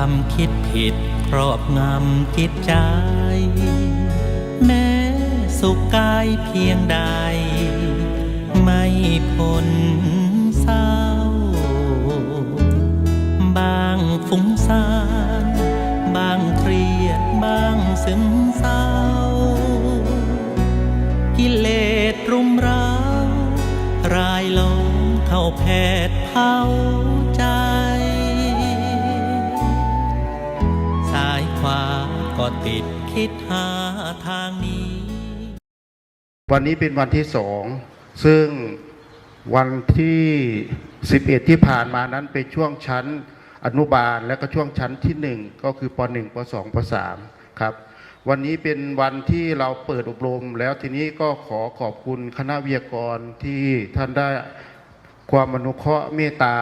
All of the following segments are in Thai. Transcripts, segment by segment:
ความคิดผิดครอบงำจิตใจ แม้สุขกายเพียงใด ไม่พ้นเศร้า บางฟุ้งซ่าน บางเครียดบางซึมเศร้า กิเลสรุมเร้ารายล้อมเข้าแผดเผาิดคิดหาทางนี้ วันนี้เป็นวันที่สอง ซึ่งวันที่ 11 ที่ผ่านมานั้นเป็นช่วงชั้นอนุบาลและก็ช่วงชั้นที่ 1 ก็คือป .1 ป .2 ป .3 ครับ วันนี้เป็นวันที่เราเปิดอบรม แล้วทีนี้ก็ขอขอบคุณคณะวิทยากรที่ท่านได้ความอนุเคราะห์เมตตา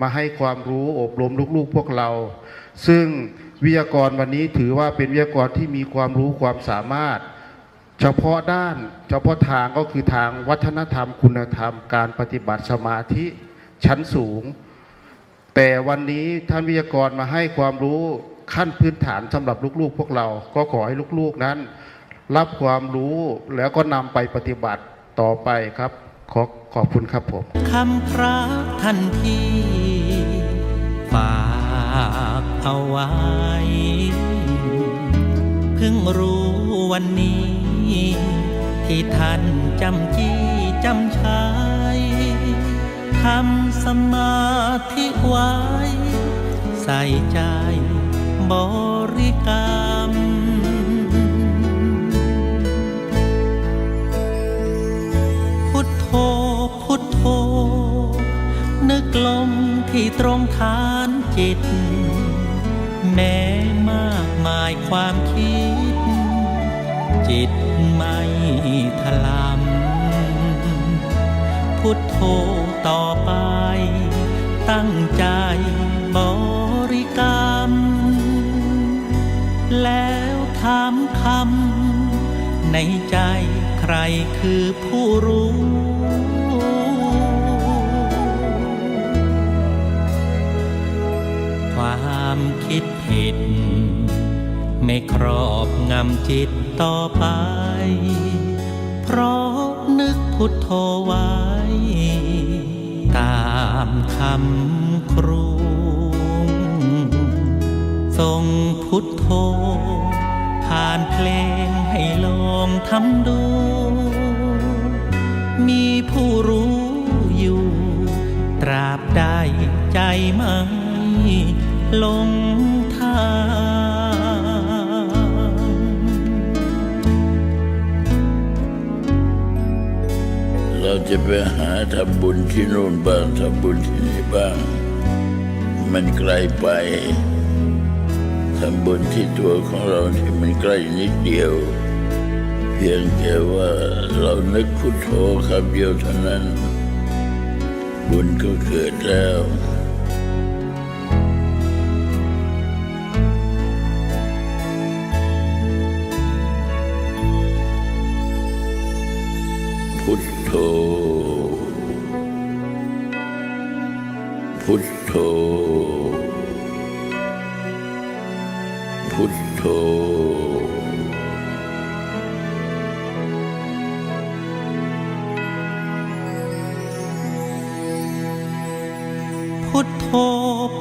มาให้ความรู้อบรมลูกๆพวกเรา ซึ่ง วิทยากรวันนี้ถือว่าเป็นวิทยากรที่มีความรู้ความสามารถ เฉพาะด้านเฉพาะทางก็คือทางวัฒนธรรม คุณธรรม การปฏิบัติสมาธิชั้นสูง แต่วันนี้ท่านวิทยากรมาให้ความรู้ขั้นพื้นฐานสำหรับลูกๆ พวกเราก็ขอให้ลูกๆนั้น รับความรู้แล้วก็นำไปปฏิบัติต่อไปครับ ขอขอบคุณครับผมคำพระท่านพี่ เอาไว้ เพิ่งรู้วันนี้ ที่ท่านจำจี้จำใช้ทำสมาธิไว้ ใส่ใจบริกรรม พุทโธ พุทโธ นึกลมที่ตรงฐานจิต แม้มากมายความคิด จิตไม่ถลำพุทโธต่อไป ตั้งใจบริกรรม แล้วถามคำในใจใครคือผู้รู้ คิดผิด ไม่ครอบงำจิตต่อไป เพราะนึกพุทโธไว้ ตามคำครูทรงพุทโธ ผ่านเพลงให้ลองทำดู มีผู้รู้อยู่ ตราบใดใจไม่ลง เราจะไปหาทำบุญที่โน่นบ้างทำบุญที่นี่บ้าง มันไกลไปทำบุญที่ตัวของเราที่มันใกล้นิดเดียว เพียงแค่ว่าเรานึกพุทโธคำเดียวเท่านั้น บุญก็เกิดแล้ว พุทโธ พุทโธ พุทโธ พุทโธ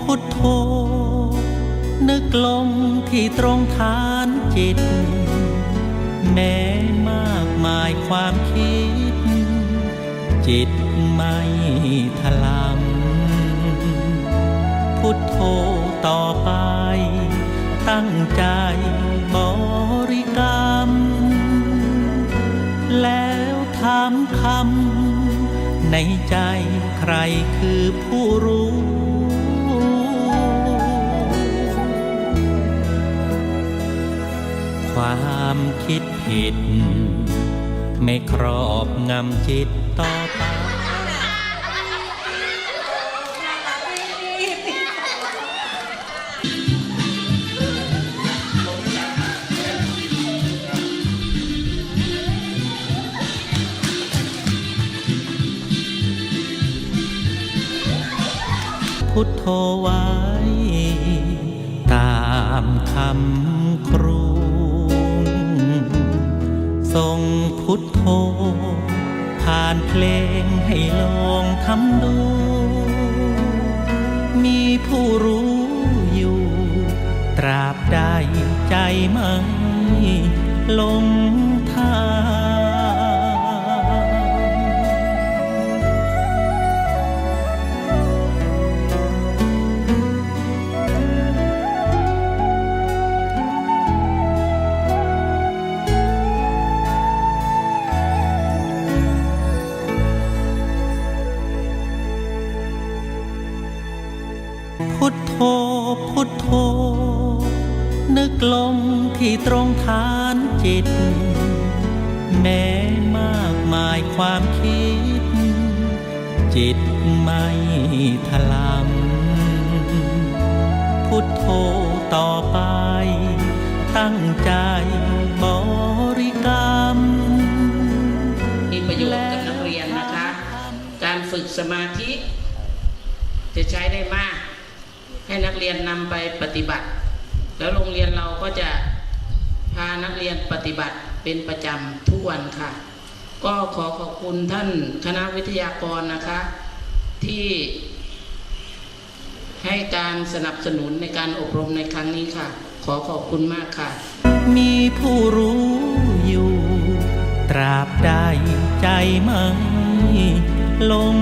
พุทโธ นึกลมที่ตรงฐานจิต แม้มากมายความคิด จิตไม่ถลำพุทโธต่อไป ตั้งใจบริกรรม แล้วถามคำ ในใจใครคือผู้รู้ความคิดผิด ไม่ครอบงำจิตต่อไปพุทโธไว้ ตามคำครู ทรงพุทโธ ผ่านเพลงให้ลองทำดู มีผู้รู้อยู่ ตราบใดใจไม่หลงทาง พุทโธพุทโธ นึกลงที่ตรงฐานจิต แม้มากมายความคิด จิตไม่ถลำพุทโธต่อไป ตั้งใจบริกรรมมีประโยชน์กับนักเรียนนะคะ การฝึกสมาธิจะใช้ได้มาก ให้นักเรียนนำไปปฏิบัติ แล้วโรงเรียนเราก็จะพานักเรียนปฏิบัติเป็นประจำทุกวันค่ะ ก็ขอขอบคุณท่านคณะวิทยากรนะคะ ที่ให้การสนับสนุนในการอบรมในครั้งนี้ค่ะ ขอขอบคุณมากค่ะ มีผู้รู้อยู่ ตราบใดใจไม่หลง